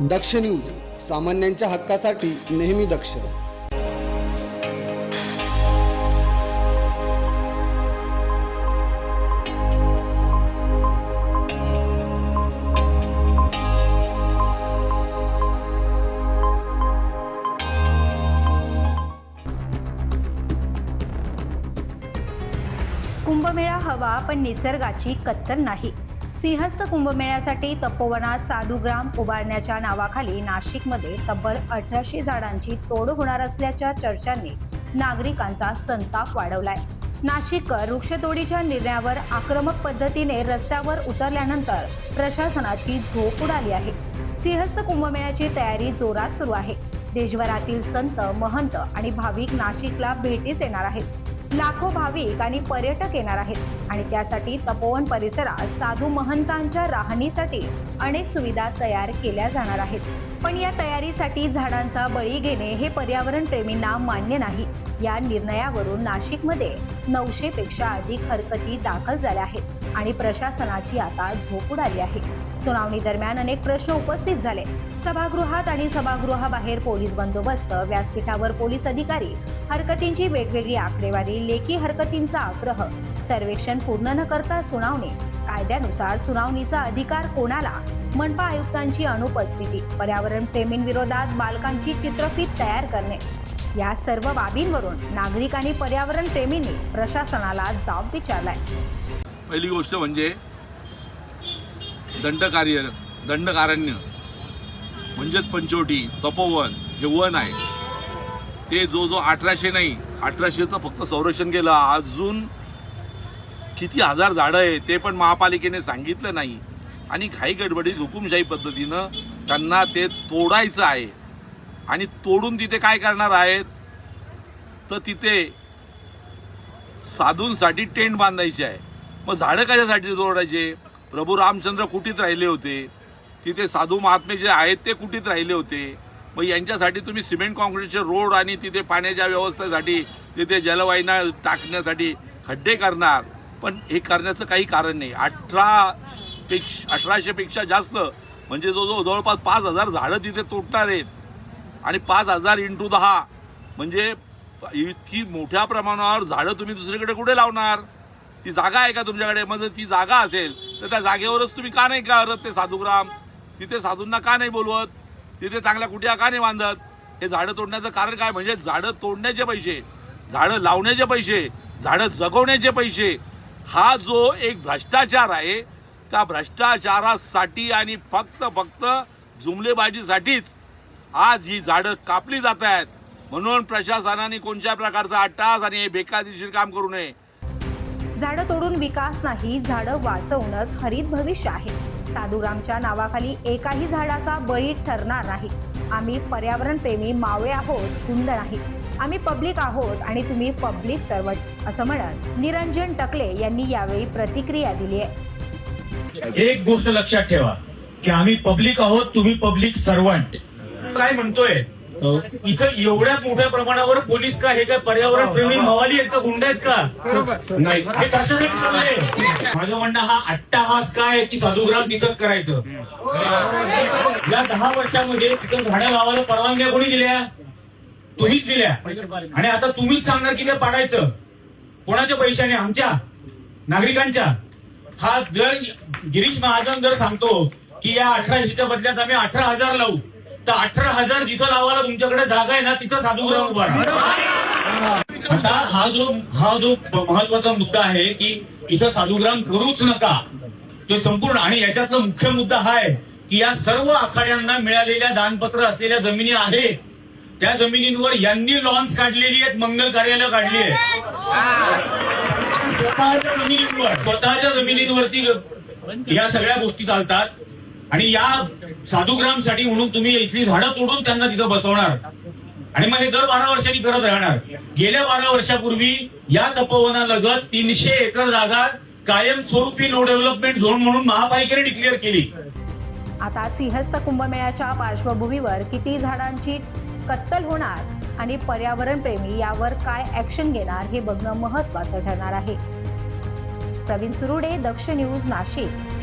दक्ष news सामान्यांच्या हक्कासाठी नेहमी दक्ष. कुंभमेळा हवा पण निसर्गाची कत्तर नाही. सिंहस्थ कुंभमेळ्यासाठी तपोवनात साधुग्राम उभारण्याच्या नावाखाली नाशिकमध्ये तब्बल अठराशे झाडांची तोड होणार असल्याच्या चर्चांनी नागरिकांचा संताप वाढवलाय. नाशिककर वृक्षतोडीच्या निर्णयावर आक्रमक पद्धतीने रस्त्यावर उतरल्यानंतर प्रशासनाची झोप उडाली आहे. सिंहस्थ कुंभमेळ्याची तयारी जोरात सुरू आहे. देशभरातील संत महंत आणि भाविक नाशिकला भेटीस येणार आहेत. लाखो भाविक आणि पर्यटक येणार आहेत. आणि त्यासाठी तपोवन परिसरात साधू महंतांच्या राहणीसाठी अनेक सुविधा तयार केल्या जाणार आहेत. पण या तयारीसाठी झाडांचा बळी घेणे हे पर्यावरण प्रेमींना मान्य नाही. या निर्णयावरून नाशिकमध्ये नऊशे पेक्षा अधिक हरकती दाखल झाल्या आहेत आणि प्रशासनाची आता झोप उडाली आहे. सुनावणी दरम्यान अनेक प्रश्न उपस्थित झाले. सभागृहात आणि सभागृहाबाहेर पोलीस बंदोबस्त व्यासपीठावर पोलीस अधिकारी हरकतींची वेगवेगळी आकडेवारी लेखी हरकतींचा आग्रह सर्वेक्षण पूर्ण न करता सुनावणी. कायद्यानुसार सुनावणीचा अधिकार कोणाला? मनपा आयुक्तांची अनुपस्थिती पर्यावरण प्रेमींविरोधात बालकांची चित्रफीत तयार करणे. या सर्व बाबींवरून नागरिक आणि पर्यावरण प्रेमींनी प्रशासनाला जाब विचारलाय. पहिली गोष्ट म्हणजे दंडकार्य दंडकारण्य म्हणजेच पंचवटी तपोवन हे वन आहे ते जो जो अठराशे नाही अठराशेचं फक्त संरक्षण केलं अजून किती हजार झाडं आहे ते पण महापालिकेने सांगितलं नाही. आणि घाई गडबडीत हुकुमशाही पद्धतीनं त्यांना ते तोडायचं आहे. आणि तोडून तिथे काय करणार आहेत? तर तिथे साधूंसाठी टेंट बांधायची आहे. मग झाडं कशासाठी तोडायचे? प्रभू रामचंद्र कुटीत राहिले होते. तिथे साधू महात्मे जे आहेत ते कुटीत राहिले होते. मग यांच्यासाठी तुम्ही सिमेंट काँक्रीटचे रोड आणि तिथे पाण्याच्या व्यवस्थेसाठी तिथे जलवाहिन्या टाकण्यासाठी खड्डे करणार. पण हे करण्याचं काही कारण नाही. अठरा पेक्षा अठराशेपेक्षा जास्त म्हणजे जो जो जवळपास पाच हजार झाडं तिथे तोडणार आहेत. आणि पाच हजार इंटू दहा म्हणजे इतकी मोठ्या प्रमाणावर झाडं तुम्ही दुसरीकडे कुठे लावणार? ती जागा आहे का तुमच्याकडे? म्हणजे ती जागा असेल तर त्या जागेवरच तुम्ही का नाही करत ते साधुग्राम? तिथे साधूंना का नाही बोलवत? तिथे चांगल्या कुट्या का नाही बांधत? हे झाडं तोडण्याचं कारण काय? म्हणजे झाडं तोडण्याचे पैसे झाडं लावण्याचे पैसे झाडं जगवण्याचे पैसे हा जो एक भ्रष्टाचार आहे त्या भ्रष्टाचारासाठी आणि फक्त फक्त जुमलेबाजीसाठीच आज ही झाडं कापली जात आहेत. म्हणून प्रशासनाने कोणत्या प्रकारचा अट्टास आणि हे बेकायदेशीर काम करू नये. झाडं तोडून विकास नाही झाडं वाचवणंच हरित भविष्य आहे. साधुरामच्या नावाखाली एकाही झाडाचा बळी ठरणार नाही. आम्ही पर्यावरण प्रेमी मावळे आहोत गुंड नाही. आम्ही पब्लिक आहोत आणि तुम्ही पब्लिक सर्वंट असं म्हणत निरंजन टकले यांनी यावेळी प्रतिक्रिया दिली आहे. एक गोष्ट लक्षात ठेवा की आम्ही पब्लिक आहोत तुम्ही पब्लिक सर्वंट काय म्हणतोय? इथं एवढ्या मोठ्या प्रमाणावर पोलीस का हे काय पर्यावरण प्रेमी मवाली आहेत का गुंड आहेत का? नाही. हे? माझं म्हणणं हा अट्टाहास काय की साधुग्राम तिथंच करायचं? या दहा वर्षामध्ये तिथं झाडं लावायला परवानग्या कोणी दिल्या? तुम्हीच दिल्या. आणि आता तुम्हीच सांगणार की ते पाडायचं. कोणाच्या पैशाने? आमच्या. नागरिकांच्या. हा जर गिरीश महाजन जर सांगतो की या अठराशेच्या बदल्यात आम्ही अठरा हजार लावू तर अठरा हजार जिथं लावायला तुमच्याकडे जागा आहे ना तिथं साधुग्राम उभा आता हा जो हा जो महत्त्वाचा मुद्दा आहे की इथं साधुग्राम करूच नका. तो संपूर्ण आणि याच्यातला मुख्य मुद्दा हा आहे की या सर्व आखाड्यांना मिळालेल्या दानपत्र असलेल्या जमिनी आहेत. त्या जमिनींवर यांनी लॉन्स काढलेली आहेत मंगल कार्यालय काढली स्वतःच्या जमिनींवर स्वतःच्या जमिनींवरती या सगळ्या गोष्टी चालतात. आणि या साधुग्रामसाठी म्हणून तुम्ही इथली झाडं तोडून त्यांना तिथं बसवणार. आणि मग हे दर बारा वर्षांनी करत राहणार. गेल्या बारा वर्षापूर्वी या तपोवनालगत तीनशे एकर जागा कायमस्वरूपी नो डेव्हलपमेंट झोन म्हणून महापालिकेने डिक्लेअर केली. आता सिंहस्थ कुंभमेळ्याच्या पार्श्वभूमीवर किती झाडांची कत्तल होणार आणि पर्यावरण प्रेमी यावर काय ऍक्शन घेणार हे बघणं महत्वाचं ठरणार आहे. प्रवीण सुरुडे दक्ष न्यूज नाशिक.